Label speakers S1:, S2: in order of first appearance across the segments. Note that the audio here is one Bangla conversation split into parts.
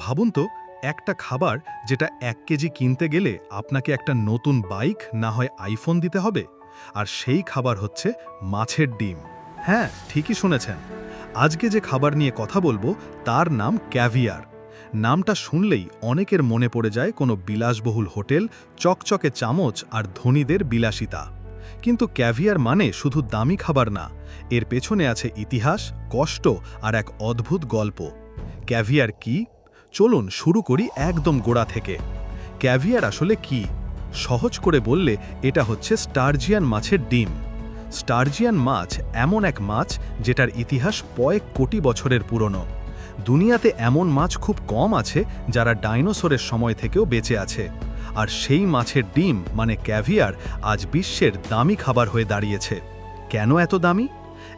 S1: ভাবুন তো, একটা খাবার যেটা এক কেজি কিনতে গেলে আপনাকে একটা নতুন বাইক, না হয় আইফোন দিতে হবে। আর সেই খাবার হচ্ছে মাছের ডিম। হ্যাঁ ঠিকই শুনেছেন। আজকে যে খাবার নিয়ে কথা বলব, তার নাম ক্যাভিয়ার। নামটা শুনলেই অনেকের মনে পড়ে যায় কোনো বিলাসবহুল হোটেল, চকচকে চামচ আর ধনীদের বিলাসিতা। কিন্তু ক্যাভিয়ার মানে শুধু দামি খাবার না, এর পেছনে আছে ইতিহাস, কষ্ট আর এক অদ্ভুত গল্প। ক্যাভিয়ার কি চলুন শুরু করি একদম গোড়া থেকে। ক্যাভিয়ার আসলে কি? সহজ করে বললে এটা হচ্ছে স্টার্জিয়ান মাছের ডিম। স্টার্জিয়ান মাছ এমন এক মাছ যেটার ইতিহাস কয়েক কোটি বছরের পুরনো। দুনিয়াতে এমন মাছ খুব কম আছে যারা ডাইনোসরের সময় থেকেও বেঁচে আছে। আর সেই মাছের ডিম মানে ক্যাভিয়ার, আজ বিশ্বের দামি খাবার হয়ে দাঁড়িয়েছে। কেন এত দামি?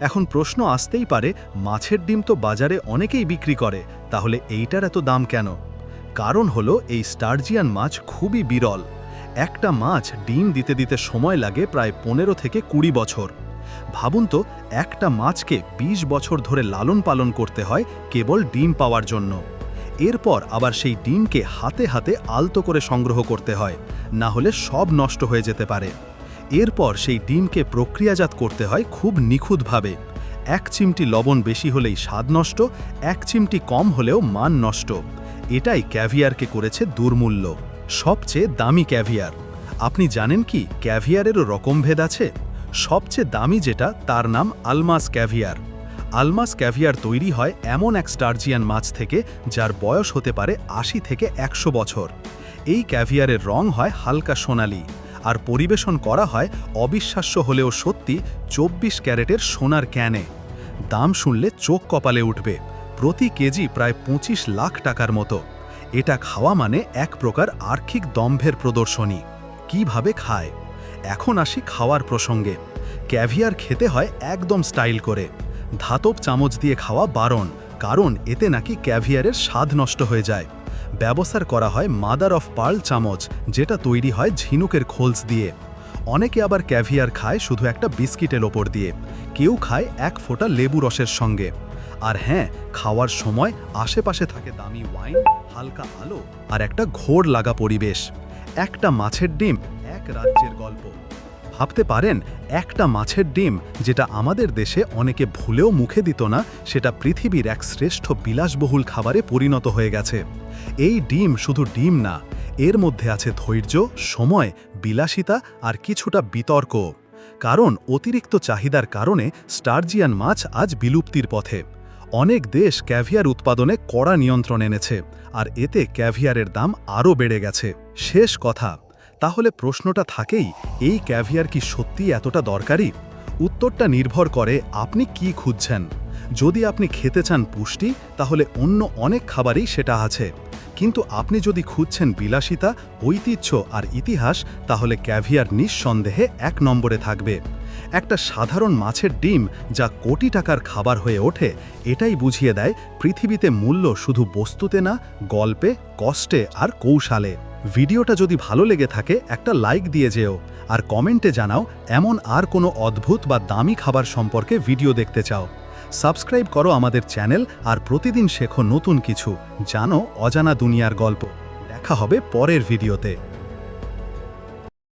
S1: এখন প্রশ্ন আসতেই পারে, মাছের ডিম তো বাজারে অনেকেই বিক্রি করে তাহলে এইটার এত দাম কেন? কারণ হলো এই স্টার্জিয়ান মাছ খুবই বিরল। একটা মাছ ডিম দিতে দিতে সময় লাগে প্রায় পনেরো থেকে কুড়ি বছর। ভাবুন তো, একটা মাছকে ২০ বছর ধরে লালন পালন করতে হয় কেবল ডিম পাওয়ার জন্য। এরপর আবার সেই ডিমকে হাতে হাতে আলতো করে সংগ্রহ করতে হয়, না হলে সব নষ্ট হয়ে যেতে পারে। এরপর সেই ডিমকে প্রক্রিয়াজাত করতে হয় খুব নিখুঁতভাবে। এক চিমটি লবণ বেশি হলেই স্বাদ নষ্ট, এক চিমটি কম হলেও মান নষ্ট। এটাই ক্যাভিয়ারকে করেছে দুর্মূল্য, সবচেয়ে দামি ক্যাভিয়ার। আপনি জানেন কি ক্যাভিয়ারেরও রকমভেদ আছে? সবচেয়ে দামি যেটা, তার নাম আলমাস ক্যাভিয়ার। আলমাস ক্যাভিয়ার তৈরি হয় এমন এক স্টার্জিয়ান মাছ থেকে, যার বয়স হতে পারে আশি থেকে একশো বছর। এই ক্যাভিয়ারের রং হয় হালকা সোনালি, আর পরিবেশন করা হয় অবিশ্বাস্য হলেও সত্যি চব্বিশ ক্যারেটের সোনার ক্যানে। দাম শুনলে চোখ কপালে উঠবে। প্রতি কেজি প্রায় পঁচিশ লাখ টাকার মতো। এটা খাওয়া মানে এক প্রকার আর্থিক দম্ভের প্রদর্শনী। কীভাবে খায়? এখন আসি খাওয়ার প্রসঙ্গে। ক্যাভিয়ার খেতে হয় একদম স্টাইল করে। ধাতব চামচ দিয়ে খাওয়া বারণ, কারণ এতে নাকি ক্যাভিয়ারের স্বাদ নষ্ট হয়ে যায়। ব্যবসার করা হয় মাদার অফ পার্ল চামচ, যেটা তৈরি হয় ঝিনুকের খোলস দিয়ে। অনেকে আবার ক্যাভিয়ার খায় শুধু একটা বিস্কিটের ওপর দিয়ে। কেউ খায় এক ফোঁটা লেবু রসের সঙ্গে। আর হ্যাঁ খাওয়ার সময় আশেপাশে থাকে দামি ওয়াইন, হালকা আলো আর একটা ঘোর লাগা পরিবেশ। একটা মাছের ডিম, এক রাজ্যের গল্প। ভাবতে পারেন, একটা মাছের ডিম যেটা আমাদের দেশে অনেকে ভুলেও মুখে দিত না, সেটা পৃথিবীর এক শ্রেষ্ঠ বিলাসবহুল খাবারে পরিণত হয়ে গেছে। এই ডিম শুধু ডিম না, এর মধ্যে আছে ধৈর্য, সময়, বিলাসিতা আর কিছুটা বিতর্ক। কারণ অতিরিক্ত চাহিদার কারণে স্টারজিয়ান মাছ আজ বিলুপ্তির পথে। অনেক দেশ ক্যাভিয়ার উৎপাদনে কড়া নিয়ন্ত্রণ এনেছে, আর এতে ক্যাভিয়ারের দাম আরও বেড়ে গেছে। শেষ কথা। তাহলে প্রশ্নটা থাকেই, এই ক্যাভিয়ার কি সত্যি এতটা দরকারি? উত্তরটা নির্ভর করে আপনি কি খুঁজছেন। যদি আপনি খেতে চান পুষ্টি, তাহলে অন্য অনেক খাবারই সেটা আছে। কিন্তু আপনি যদি খুঁজছেন বিলাসিতা, ঐতিহ্য আর ইতিহাস, তাহলে ক্যাভিয়ার নিঃসন্দেহে এক নম্বরে থাকবে। একটা সাধারণ মাছের ডিম যা কোটি টাকার খাবার হয়ে ওঠে, এটাই বুঝিয়ে দেয় পৃথিবীতে মূল্য শুধু বস্তুতে না, গল্পে, কষ্টে আর কৌশালে। ভিডিওটা যদি ভালো লেগে থাকে, একটা লাইক দিয়ে যেও। আর কমেন্টে জানাও, এমন আর কোনো অদ্ভুত বা দামি খাবার সম্পর্কে ভিডিও দেখতে চাও। সাবস্ক্রাইব করো আমাদের চ্যানেল আর প্রতিদিন শেখো নতুন কিছু। জানো অজানা দুনিয়ার গল্প। দেখা হবে পরের ভিডিওতে।